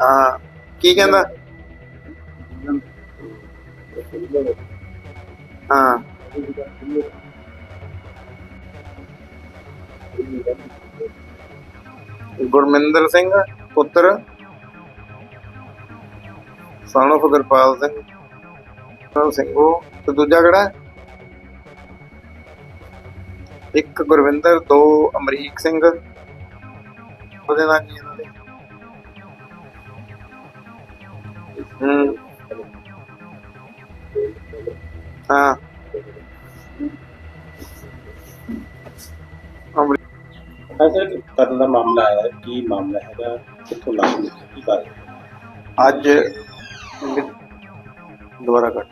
ਹਾਂ ਕੀ ਕਹਿੰਦਾ ਹਾਂ ਗੁਰਮਿੰਦਰ ਸਿੰਘ, ਪੁੱਤਰ। son of Singh. ਗੁਰਪਾਲ ਤੇ ਦੂਜਾ ਕਿਹੜਾ ਇੱਕ ਗੁਰਵਿੰਦਰ, ਦੋ ਅਮਰੀਕ ਸਿੰਘ। ਉਹਦੇ ਨਾਲ ਕੀ ਇਹਨਾਂ ਦੇ? ਹੂੰ। ਹਾਂ। ਹਾਂ ਸਰ ਕਤਲ ਦਾ ਮਾਮਲਾ ਆਇਆ ਹੈ। ਕੀ ਮਾਮਲਾ ਹੈਗਾ ਕਿੱਥੋਂ ਲਾਸ਼ ਮਿਲੀ ਕੀ ਗੱਲ ਅੱਜ ਦੁਬਾਰਾ ਕਰ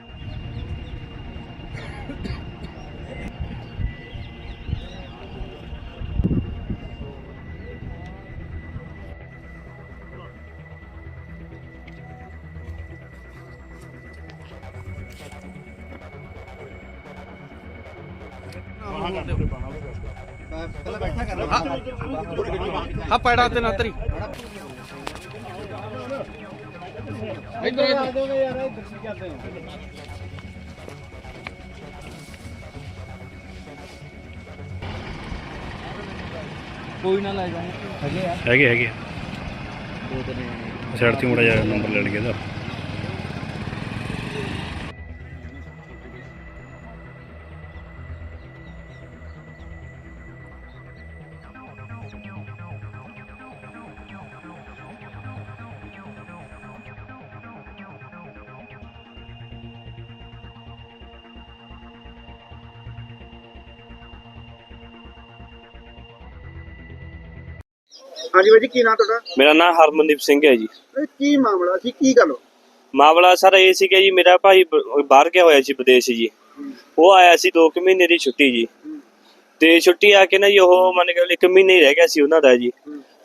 ਆ ਪੈੜਾ ਤੇ ਨਾ ਤਰੀ। ਕੋਈ ਨਾ ਲੈ ਜਾਵਾਂਗੇ ਹੈਗੇ ਆ ਹੈਗੇ ਹੈਗੇ ਸਾਈਡ ਤੇ ਮੁੜਾ ਜਾ ਨੰਬਰ ਲੈ ਲਗੇ ਦਾ ਹਾਂਜੀ ਬਾਜੀ ਕੀ ਨਾਮ ਤੁਹਾਡਾ? ਮੇਰਾ ਨਾਮ ਹਰਮਨਦੀਪ ਸਿੰਘ ਹੈ ਜੀ। ਇਹ ਕੀ ਮਾਮਲਾ ਸੀ? ਕੀ ਗੱਲ ਮਾਮਲਾ ਸਰ ਇਹ ਸੀ ਕਿ ਜੀ ਮੇਰਾ ਭਾਈ ਬ- ਬਾਹਰ ਗਿਆ ਹੋਇਆ ਸੀ ਵਿਦੇਸ਼ ਜੀ। ਉਹ ਆਇਆ ਸੀ 2 ਮਹੀਨੇ ਦੀ ਛੁੱਟੀ ਜੀ। ਤੇ ਛੁੱਟੀ ਆ ਕੇ ਨਾ ਜੀ ਉਹ ਮੰਨ ਕੇ 1 ਮਹੀਨੇ ਹੀ ਰਹਿ ਗਿਆ ਸੀ ਉਹਨਾਂ ਦਾ ਜੀ।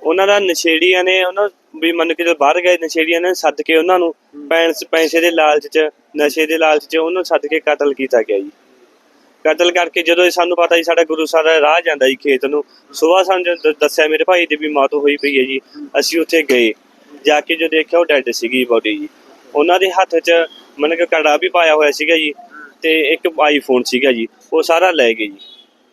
ਉਹਨਾਂ ਦਾ ਨਸ਼ੇੜੀਆਂ ਨੇ ਉਹਨਾਂ ਵੀ ਮੰਨ ਕੇ ਜਦੋਂ ਬਾਹਰ ਗਏ ਨਸ਼ੇੜੀਆਂ ਨੇ ਸੱਦ ਕੇ ਉਹਨਾਂ ਨੂੰ ਪੈਂਸ ਪੈਸੇ ਦੇ ਲਾਲਚ 'ਚ ਨਸ਼ੇ ਦੇ ਲਾਲਚ 'ਚ ਉਹਨੂੰ ਸੱਦ ਕੇ ਕਤਲ ਕੀਤਾ ਗਿਆ ਜੀ। ਕਤਲ ਕਰਕੇ ਜਦੋਂ ਇਹ ਸਾਨੂੰ ਪਤਾ ਜੀ ਸਾਡਾ ਗੁਰੂ ਸਾਰਾ ਰਾਹ ਜਾਂਦਾ ਜੀ ਖੇਤ ਨੂੰ ਸਵੇਰ ਸਾਨੂੰ ਜਦੋਂ ਦੱਸਿਆ ਮੇਰੇ ਭਾਈ ਦੀ ਵੀ ਮੌਤ ਹੋਈ ਪਈ ਹੈ ਜੀ, ਅਸੀਂ ਉੱਥੇ ਗਏ। ਜਾ ਕੇ ਜੋ ਦੇਖਿਆ ਉਹ ਡੈਡ ਸੀਗੀ ਬੋਡੀ ਜੀ। ਉਹਨਾਂ ਦੇ ਹੱਥ 'ਚ ਮਨ ਕਿ ਕੜਾ ਵੀ ਪਾਇਆ ਹੋਇਆ ਸੀਗਾ ਜੀ, ਤੇ ਇੱਕ ਆਈਫੋਨ ਸੀਗਾ ਜੀ, ਉਹ ਸਾਰਾ ਲੈ ਗਏ ਜੀ।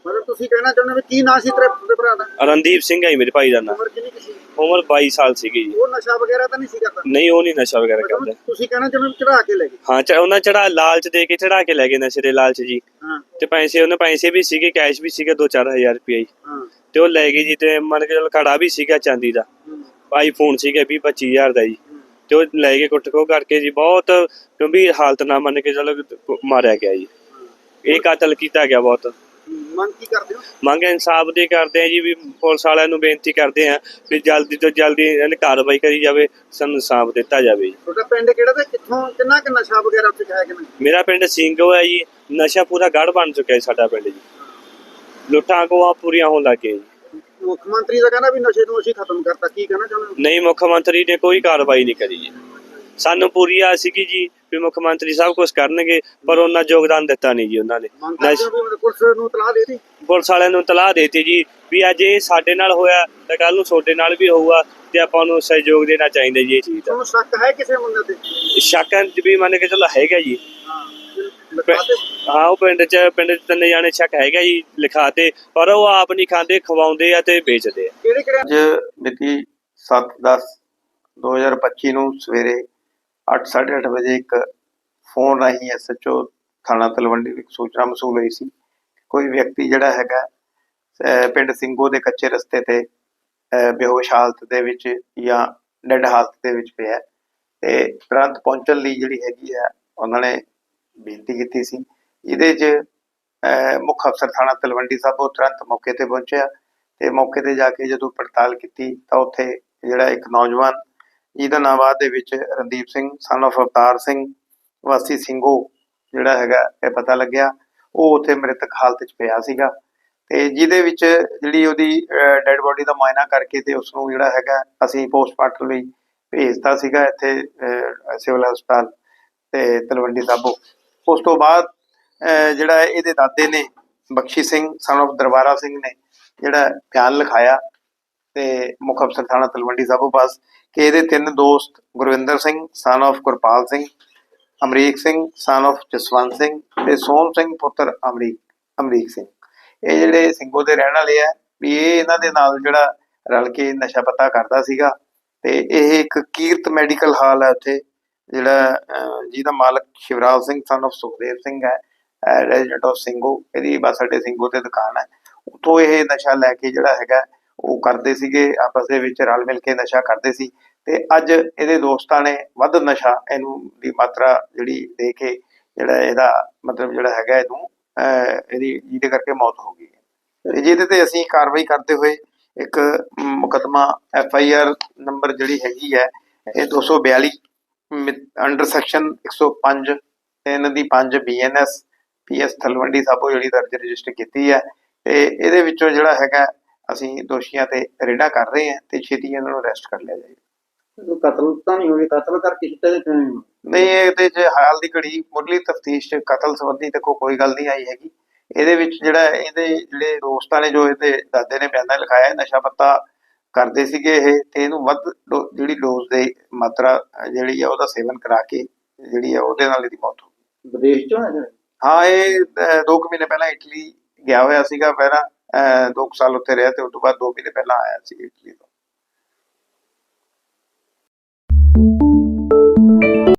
ਮਤਲਬ ਤੁਸੀਂ ਕਹਿਣਾ ਚਾਹੁੰਦੇ ਹੋ ਵੀ ਕੀ ਨਾਂ ਸੀ ਤੇਰੇ ਤੇਰੇ ਭਰਾ ਦਾ? ਰਣਦੀਪ ਸਿੰਘ ਹੈ ਜੀ ਮੇਰੇ ਭਾਈ ਦਾ ਨਾਮ ਉਮਰ ਕਿੰਨੀ ਕੁ ਸੀ? ਉਮਰ 22 ਸਾਲ ਸੀਗੀ ਜੀ। ਉਹ ਨਸ਼ਾ ਵਗੈਰਾ ਤਾਂ ਨਹੀਂ ਸੀ ਕਰਦਾ? ਨਹੀਂ ਉਹ ਨਹੀਂ ਨਸ਼ਾ ਵਗੈਰਾ ਕਰਦਾ। ਮਤਲਬ ਤੁਸੀਂ ਕਹਿਣਾ ਚਾਹੁੰਦੇ ਚੜਾ ਕੇ ਲੈ ਗਏ? ਹਾਂ ਚ ਉਹਨਾਂ ਚੜਾ ਲਾਲਚ ਦੇ ਕੇ ਚੜਾ ਕੇ ਲੈ ਗਏ ਨਸ਼ੇ ਦੇ ਲਾਲਚ ਜੀ। ਹਾਂ। ਤੇ ਪੈਸੇ ਉਹਨਾਂ ਪੈਸੇ ਵੀ ਸੀਗੇ ਕੈਸ਼ ਵੀ ਸੀਗਾ 2-4000 ਰੁਪਏ ਜੀ। ਹਾਂ। ਤੇ ਉਹ ਲੈ ਗਏ ਜੀ ਤੇ ਮੰਨ ਕੇ ਚੱਲ ਕੜਾ ਵੀ ਸੀਗਾ ਚਾਂਦੀ ਦਾ। ਹੂੰ, ਆਈਫੋਨ ਸੀਗਾ 20-25000 ਦਾ ਜੀ। ਤੇ ਉਹ ਲੈ ਕੇ ਕੁੱਟ ਖੋ ਕਰਕੇ ਜੀ ਬਹੁਤ ਗੰਭੀਰ ਹਾਲਤ ਨਾਲ ਮੰਨ ਕੇ ਚੱਲ ਮਾਰਿਆ ਗਿਆ ਜੀ। ਇਹ ਕਤਲ ਕੀਤਾ ਗਿਆ ਬਹੁਤ। ਮੰਗ ਕੀ ਕਰਦੇ ਹੋ? ਮੰਗ ਇਨਸਾਫ ਦੀ ਕਰਦੇ ਆ ਜੀ ਵੀ ਪੁਲਿਸ ਵਾਲਿਆਂ ਨੂੰ ਬੇਨਤੀ ਕਰਦੇ ਆ ਵੀ ਜਲਦੀ ਤੋਂ ਜਲਦੀ ਇਹਨਾਂ ਕਾਰਵਾਈ ਕਰੀ ਜਾਵੇ ਸਾਨੂੰ ਇਨਸਾਫ ਦਿੱਤਾ ਜਾਵੇ ਜੀ। ਤੁਹਾਡਾ ਪਿੰਡ ਕਿਹੜਾ ਤੇ ਕਿੱਥੋਂ ਕਿੰਨਾ ਕਿ ਨਸ਼ਾ ਵਗੈਰਾ ਉੱਥੇ ਹੈ ਕਿ ਨਹੀਂ ਮੇਰਾ ਪਿੰਡ ਸਿੰਘੋ ਹੈ ਜੀ ਨਸ਼ਾ ਪੂਰਾ ਗੜ ਬਣ ਚੁੱਕਿਆ ਹੈ ਸਾਡਾ ਪਿੰਡ ਜੀ। ਲੁੱਟਾਂ ਖੋਹਾਂ ਪੂਰੀਆਂ ਹੋਣ ਲੱਗ ਜੀ। ਮੁੱਖ ਮੰਤਰੀ ਦਾ ਕਹਿੰਦਾ ਵੀ ਨਸ਼ੇ ਨੂੰ ਅਸੀਂ ਖਤਮ ਕਰਤਾ ਕੀ ਕਹਿਣਾ ਚਾਹੁੰਦੇ ਹੋ? ਨਹੀਂ ਮੁੱਖ ਮੰਤਰੀ ਨੇ ਕੋਈ ਕਾਰਵਾਈ ਨਹੀਂ ਕਰੀ ਜੀ। ਸਾਨੂੰ ਪੂਰੀ ਆਸ ਸੀਗੀ ਜੀ ਵੀ ਮੁੱਖ ਮੰਤਰੀ ਸਭ ਕੁਝ ਕਰਨਗੇ ਪਰ ਉਹਨਾਂ ਯੋਗਦਾਨ ਦਿੱਤਾ ਨਹੀਂ ਜੀ ਉਹਨਾਂ ਨੇ। ਪੁਲਿਸ ਨੂੰ ਤਲਾਹ ਦੇ ਦਿੱਤੀ? ਪੁਲਿਸ ਵਾਲਿਆਂ ਨੂੰ ਤਲਾਹ ਦੇਤੀ ਜੀ ਵੀ ਅੱਜ ਇਹ ਸਾਡੇ ਨਾਲ ਹੋਇਆ ਤਾਂ ਕੱਲ ਨੂੰ ਤੁਹਾਡੇ ਨਾਲ ਵੀ ਹੋਊਗਾ ਤੇ ਆਪਾਂ ਨੂੰ ਸਹਿਯੋਗ ਦੇਣਾ ਚਾਹੀਦਾ ਜੀ। ਇਹ ਚੀਜ਼ ਦਾ ਤੁਹਾਨੂੰ ਸ਼ੱਕ ਹੈ ਕਿਸੇ ਮੁੰਡੇ ਤੇ? ਸ਼ੱਕਾਂ ਚ ਵੀ ਮੰਨ ਕੇ ਚੱਲੋ ਹੈਗਾ ਜੀ। ਹਾਂ ਉਹ ਪਿੰਡ ਚ ਪਿੰਡ ਚ ਤਿੰਨ ਜਾਣੇ ਸ਼ੱਕ ਹੈਗਾ ਜੀ ਲਿਖਾਤੇ ਪਰ ਉਹ ਆਪ ਨਹੀਂ ਖਾਂਦੇ ਖਵਾਉਂਦੇ ਆ ਤੇ ਵੇਚਦੇ ਆ। ਕਿਹੜੇ ਕਿਹੜੇ? ਅੱਜ ਮਿਤੀ 7/10 2025 ਨੂੰ ਸਵੇਰੇ 8:30 ਵਜੇ ਇੱਕ ਫੋਨ ਰਾਹੀਂ ਐਸਐਚਓ ਥਾਣਾ ਤਲਵੰਡੀ ਵਿੱਚ ਸੂਚਨਾ ਮਸੂਲ ਹੋਈ ਸੀ। ਕੋਈ ਵਿਅਕਤੀ ਜਿਹੜਾ ਹੈਗਾ ਪਿੰਡ ਸਿੰਘੋ ਦੇ ਕੱਚੇ ਰਸਤੇ ਤੇ ਬੇਹੋਸ਼ ਹਾਲਤ ਦੇ ਵਿੱਚ ਜਾਂ ਡੈਡ ਹਾਲਤ ਦੇ ਵਿੱਚ ਪਿਆ ਹੈ ਤੇ ਤੁਰੰਤ ਪਹੁੰਚਣ ਲਈ ਜਿਹੜੀ ਹੈਗੀ ਹੈ ਉਹਨਾਂ ਨੇ ਬੇਨਤੀ ਕੀਤੀ ਸੀ। ਇਹਦੇ 'ਚ ਮੁੱਖ ਅਫਸਰ ਥਾਣਾ ਤਲਵੰਡੀ ਸਾਹਿਬ ਉਹ ਤੁਰੰਤ ਮੌਕੇ ਤੇ ਪਹੁੰਚਿਆ ਤੇ ਮੌਕੇ ਤੇ ਜਾ ਕੇ ਜਦੋਂ ਪੜਤਾਲ ਕੀਤੀ ਤਾਂ ਉੱਥੇ ਜਿਹੜਾ ਇੱਕ ਨੌਜਵਾਨ ਜਿਹਦਾ ਨਾਮ ਬਾਅਦ ਦੇ ਵਿੱਚ ਰਣਦੀਪ ਸਿੰਘ, son of ਅਵਤਾਰ ਸਿੰਘ, ਵਾਸੀ ਸਿੰਘੋ ਜਿਹੜਾ ਹੈਗਾ ਇਹ ਪਤਾ ਲੱਗਿਆ। ਉਹ ਉੱਥੇ ਮ੍ਰਿਤਕ ਹਾਲਤ 'ਚ ਪਿਆ ਸੀਗਾ। ਤੇ ਜਿਹਦੇ ਵਿੱਚ ਜਿਹੜੀ ਉਹਦੀ ਡੈੱਡ ਬੋਡੀ ਦਾ ਮੁਆਇਨਾ ਕਰਕੇ ਤੇ ਉਸ ਨੂੰ ਜਿਹੜਾ ਹੈਗਾ ਅਸੀਂ ਪੋਸਟਮਾਰਟਮ ਲਈ ਭੇਜਤਾ ਸੀਗਾ ਇੱਥੇ ਸਿਵਲ ਹਸਪਤਾਲ ਤੇ ਤਲਵੰਡੀ ਸਾਬੋ। ਉਸ ਤੋਂ ਬਾਅਦ ਜਿਹੜਾ ਇਹਦੇ ਦਾਦੇ ਨੇ ਬਖਸ਼ੀ ਸਿੰਘ ਸਨ of ਦਰਬਾਰਾ ਸਿੰਘ ਨੇ ਜਿਹੜਾ ਬਿਆਨ ਲਿਖਾਇਆ। ਤੇ ਮੁੱਖ ਅਫਸਰ ਥਾਣਾ ਤਲਵੰਡੀ ਸਾਬੋ ਪਾਸ ਕਿ ਇਹਦੇ ਤਿੰਨ ਦੋਸਤ Gurvinder Singh son of Gurpal Singh, Amrik Singh son of Jaswant Singh ਤੇ ਸੋਹਣ ਸਿੰਘ ਪੁੱਤਰ ਅਮਰੀਕ ਅਮਰੀਕ ਸਿੰਘ। ਇਹ ਜਿਹੜੇ ਸਿੰਘੋ ਦੇ ਰਹਿਣ ਵਾਲੇ ਆ, ਵੀ ਇਹ ਇਹਨਾਂ ਦੇ ਨਾਲ ਜਿਹੜਾ ਰਲ ਕੇ ਨਸ਼ਾ ਪਤਾ ਕਰਦਾ ਸੀਗਾ ਤੇ ਇਹ ਇੱਕ ਕੀਰਤ ਮੈਡੀਕਲ ਹਾਲ ਹੈ ਉੱਥੇ, ਜਿਹੜਾ ਜਿਹਦਾ ਮਾਲਕ ਸ਼ਿਵਰਾਜ ਸਿੰਘ ਸਨ ਆਫ ਸੁਖਦੇਵ ਸਿੰਘ ਹੈ ਰੈਜ਼ੀਡੈਂਟ ਆਫ ਸਿੰਘੋ, ਇਹਦੀ ਬੱਸ ਅੱਡੇ ਸਿੰਘੋ ਤੇ ਦੁਕਾਨ ਹੈ। ਉੱਥੋਂ ਇਹ ਨਸ਼ਾ ਲੈ ਕੇ ਜਿਹੜਾ ਹੈਗਾ ਉਹ ਕਰਦੇ ਸੀਗੇ, ਆਪਸ ਦੇ ਵਿੱਚ ਰਲ ਮਿਲ ਕੇ ਨਸ਼ਾ ਕਰਦੇ ਸੀ ਤੇ ਅੱਜ ਇਹਦੇ ਦੋਸਤਾਂ ਨੇ ਵੱਧ ਨਸ਼ਾ ਇਹਨੂੰ ਦੀ ਮਾਤਰਾ ਜਿਹੜੀ ਦੇ ਕੇ ਜਿਹੜਾ ਇਹਦਾ ਮਤਲਬ ਜਿਹੜਾ ਹੈਗਾ ਇਹਨੂੰ ਇਹਦੀ ਜਿਹਦੇ ਕਰਕੇ ਮੌਤ ਹੋ ਗਈ ਜਿਹਦੇ ਤੇ ਅਸੀਂ ਕਾਰਵਾਈ ਕਰਦੇ ਹੋਏ ਇੱਕ ਮੁਕਦਮਾ ਐਫ ਆਈ ਆਰ ਨੰਬਰ ਜਿਹੜੀ ਹੈਗੀ ਹੈ, ਇਹ 242 ਅੰਡਰ ਸੈਕਸ਼ਨ 105 ਤੇ ਇਹਨਾਂ ਦੀ 5 ਬੀਐਨਐਸ ਪੀਐਸ ਥਲਵੰਡੀ ਸਾਬੋ ਜਿਹੜੀ ਦਰਜ ਰਜਿਸਟਰ ਕੀਤੀ ਹੈ ਤੇ ਇਹਦੇ ਵਿੱਚੋਂ ਜਿਹੜਾ ਹੈਗਾ ਅਸੀਂ ਦੋਸ਼ੀਆਂ ਤੇ ਰੇਡਾ ਕਰ ਰਹੇ ਹਾਂ ਤੇ ਛੇਤੀ ਇਹਨਾਂ ਨੂੰ ਅਰੈਸਟ ਕਰ ਲਿਆ ਜਾਏਗਾ ਕਤਲ ਤਾਂ ਨਹੀਂ ਹੋਈ ਕਤਲ ਕਰਕੇ ਸਿੱਟੇ ਦੇ ਕਿਉਂ ਨਹੀਂ ਇਹਦੇ ਚ ਹਾਲ ਦੀ ਘੜੀ ਮੁੱਢਲੀ ਤਫਤੀਸ਼ ਚ ਕਤਲ ਸੰਬੰਧੀ ਤੇ ਕੋਈ ਗੱਲ ਨਹੀਂ ਆਈ ਹੈਗੀ। ਇਹਦੇ ਵਿੱਚ ਜਿਹੜਾ ਇਹਦੇ ਜਿਹੜੇ ਦੋਸਤਾਂ ਨੇ ਜੋ ਇਹਦੇ ਦਾਦੇ ਨੇ ਬਿਆਨਾ ਲਿਖਾਇਆ ਨਸ਼ਾ ਪੱਤਾ ਕਰਦੇ ਸੀਗੇ ਇਹ ਤੇ ਇਹਨੂੰ ਵੱਧ ਜਿਹੜੀ ਡੋਜ਼ ਦੇ ਮਾਤਰਾ ਜਿਹੜੀ ਆ ਉਹਦਾ ਸੇਵਨ ਕਰਾ ਕੇ ਜਿਹੜੀ ਆ ਉਹਦੇ ਨਾਲ ਇਹਦੀ ਮੌਤ ਹੋ ਗਈ। ਵਿਦੇਸ਼ ਚੋਂ? ਹਾਂ ਇਹ 2 ਮਹੀਨੇ ਪਹਿਲਾਂ ਇਟਲੀ ਗਿਆ ਹੋਇਆ ਸੀਗਾ ਪਹਿਲਾਂ 2 ਸਾਲ ਉੱਥੇ ਰਿਹਾ ਤੇ ਉਸ ਤੋਂ ਬਾਅਦ 2 ਮਹੀਨੇ ਪਹਿਲਾਂ ਆਇਆ ਸੀ ਇਟਲੀ ਤੋਂ।